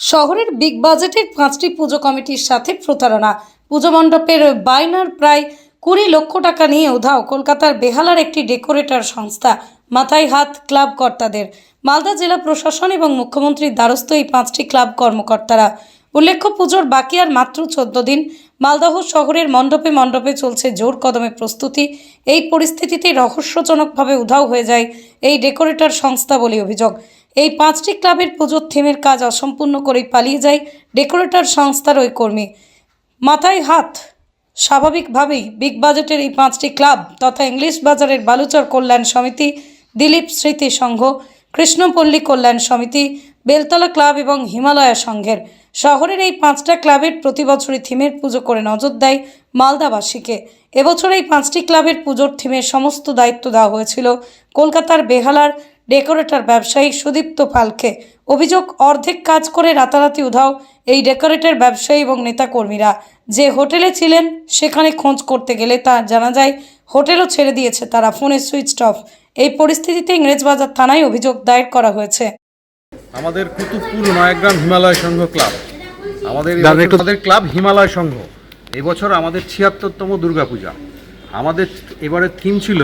শহরের বিগ বাজেটের পাঁচটি পুজো কমিটির সাথে প্রতারণা। পুজো মণ্ডপের বাইনার প্রায় কুড়ি লক্ষ টাকা নিয়ে উধাও কলকাতার বেহালার একটি ডেকোরেটর সংস্থা মাথায় হাত ক্লাব কর্তাদের। মালদা জেলা প্রশাসন এবং মুখ্যমন্ত্রীর দ্বারস্থ এই পাঁচটি ক্লাব কর্মকর্তারা। উল্লেখ্য, পুজোর বাকি আর মাত্র চোদ্দ দিন মালদহ শহরের মণ্ডপে মণ্ডপে চলছে জোর কদমে প্রস্তুতি। এই পরিস্থিতিতে রহস্যজনকভাবে উধাও হয়ে যায় এই ডেকোরেটর সংস্থা বলে অভিযোগ। এই পাঁচটি ক্লাবের পুজোর থিমের কাজ অসম্পূর্ণ করেই পালিয়ে যায় ডেকোরেটর সংস্থার ওই কর্মী। মাথায় হাত। স্বাভাবিকভাবেই বিগ বাজেটের এই পাঁচটি ক্লাব তথা ইংলিশ বাজারের বালুচর কল্যাণ সমিতি, দিলীপ স্মৃতি সংঘ, কৃষ্ণপল্লী কল্যাণ সমিতি, বেলতলা ক্লাব এবং হিমালয়া সংঘের। শহরের এই পাঁচটা ক্লাবের প্রতি বছরই থিমের পুজো করে নজর দেয় মালদাবাসীকে। এবছর এই পাঁচটি ক্লাবের পুজোর থিমের সমস্ত দায়িত্ব দেওয়া হয়েছিল কলকাতার বেহালার ডেকোরেটর ব্যবসায়ী সুদীপ্ত পালকে অভিযোগ অর্ধেক কাজ করে রাতারাতি উধাও এই ডেকোরেটর ব্যবসায়ী এবং নেতাকর্মীরা। যে হোটেলে ছিলেন সেখানে খোঁজ করতে গেলে তা জানা যায় হোটেলও ছেড়ে দিয়েছে তারা ফোনে সুইচ অফ। এই পরিস্থিতিতে ইংরেজবাজার থানায় অভিযোগ দায়ের করা হয়েছে। আমাদের কুতুবপুর নয়াগ্রাম হিমালয় সংঘ ক্লাব। আমাদের আমাদের ক্লাব হিমালয় সংঘ। এবছর আমাদের ছিয়াত্তরতম দুর্গাপূজা। আমাদের এবারের থিম ছিল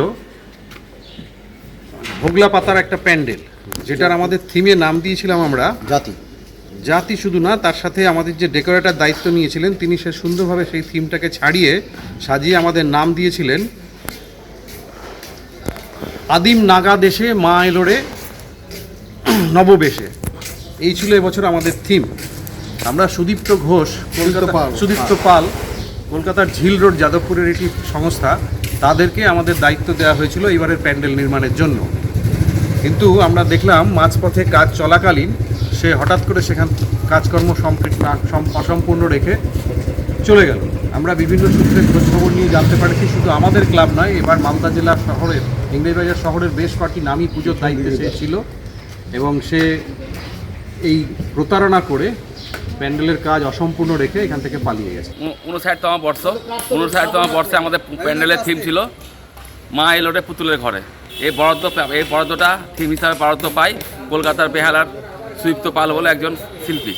ভোগলা পাতার একটা প্যান্ডেল যেটার আমাদের থিমে নাম দিয়েছিলাম আমরা। জাতি। জাতি শুধু না তার সাথে আমাদের যে ডেকোরেটর দায়িত্ব নিয়েছিলেন তিনি সে সুন্দরভাবে সেই থিমটাকে ছাড়িয়ে সাজিয়ে আমাদের নাম দিয়েছিলেন। আদিম নাগা দেশে মা এলোরে নববেশে। এই ছিল এবছর আমাদের থিম আমরা সুদীপ্ত ঘোষ কলকাতা সুদীপ্ত পাল কলকাতার ঝিল রোড যাদবপুরের একটি সংস্থা তাদেরকে আমাদের দায়িত্ব দেওয়া হয়েছিল এবারের প্যান্ডেল নির্মাণের জন্য। কিন্তু আমরা দেখলাম মাঝপথে কাজ চলাকালীন সে হঠাৎ করে সেখান কাজকর্ম সম্পৃক্ত অসম্পূর্ণ রেখে চলে গেল। আমরা বিভিন্ন সূত্রে খোঁজখবর নিয়ে জানতে পারছি শুধু আমাদের ক্লাব নয় এবার মালদা জেলার শহরের ইংরেজবাজার শহরের বেশ কয়েকটি নামী পুজোর দায়িত্বে সে ছিল এবং সে এই প্রতারণা করে প্যান্ডেলের কাজ অসম্পূর্ণ রেখে এখান থেকে পালিয়ে গেছে। উন- উনষাটতম বর্ষ উনষাটতম বর্ষে আমাদের প্যান্ডেলের থিম ছিল মা এলোটে পুতুলের ঘরে। এই বরাদ্দ এই বরাদ্দটা থিম হিসাবে বরাদ্দ পাই কলকাতার বেহালার সুইপ্ত পাল বলে একজন শিল্পী।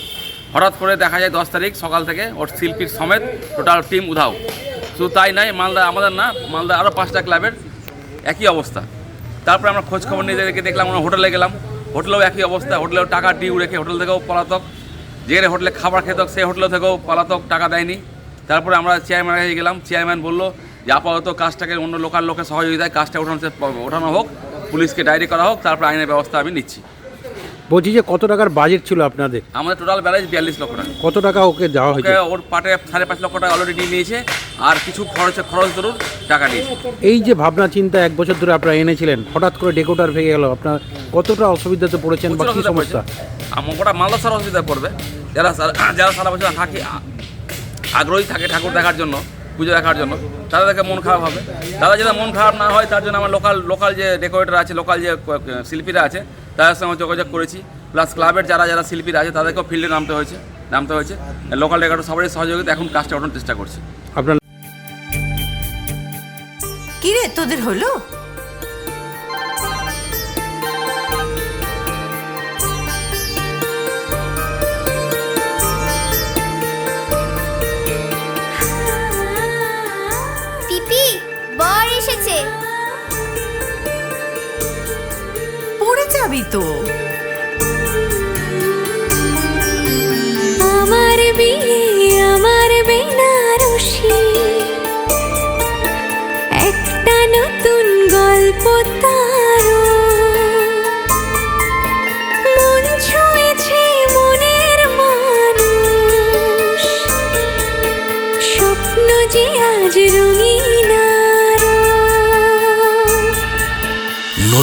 হঠাৎ করে দেখা যায় দশ তারিখ সকাল থেকে ওর শিল্পীর সমেত টোটাল টিম উধাও। শুধু তাই নয়, মালদা আমাদের না, মালদা আরও পাঁচটা ক্লাবের একই অবস্থা। তারপরে আমরা খোঁজ খবর নিয়ে দেখে দেখলাম, আমরা হোটেলে গেলাম। হোটেলেও একই অবস্থা, হোটেলেও টাকা ডিউ রেখে হোটেল থেকেও পলাতক। যেখানে হোটেলে খাবার খেত সেই হোটেল থেকেও পলাতক, টাকা দেয়নি। তারপরে আমরা চেয়ারম্যান গেলাম চেয়ারম্যান বলল যে আপাতত কাজটাকে অন্য লোকাল লোকের সহযোগিতায় কাজটা ওঠানো ওঠানো হোক পুলিশকে ডায়েরি করা হোক তারপরে আইনের ব্যবস্থা আমি নিচ্ছি। বলছি যে কত টাকার বাজেট ছিল আপনাদের? আমাদের টোটাল ব্যালেন্স বিয়াল্লিশ লক্ষ টাকা। কত টাকা ওকে দেওয়া হয়েছে? ওর পাটে সাড়ে পাঁচ লক্ষ টাকা অলরেডি নিয়ে নিয়েছে আর কিছু খরচ খরচ ধরুন টাকা নিয়েছে। এই যে ভাবনা চিন্তা এক বছর ধরে আপনারা এনেছিলেন হঠাৎ করে ডেকোটার ভেঙে গেল আপনার কতটা অসুবিধাতে পড়েছেন বা কি অসুবিধা সমস্যা। আমার গোটা মালদা সারা অসুবিধা পড়বে যারা যারা সারা বছর থাকে আগ্রহী থাকে ঠাকুর দেখার জন্য পুজো দেখার জন্য। তাদের দেখে মন খারাপ হবে। তারা যাতে মন খারাপ না হয় তার জন্য আমার লোকাল লোকাল যে ডেকোরেটর আছে লোকাল যে শিল্পীরা আছে তাদের সঙ্গে যোগাযোগ করেছি। প্লাস ক্লাবের যারা যারা শিল্পীরা আছে তাদেরকেও ফিল্ডে নামতে হয়েছে নামতে হয়েছে। লোকাল ডেকোরেটর সবারই সহযোগিতা এখন কাজটা ওঠানোর চেষ্টা করছি। আপনার কি রে তোদের হলো? hábito.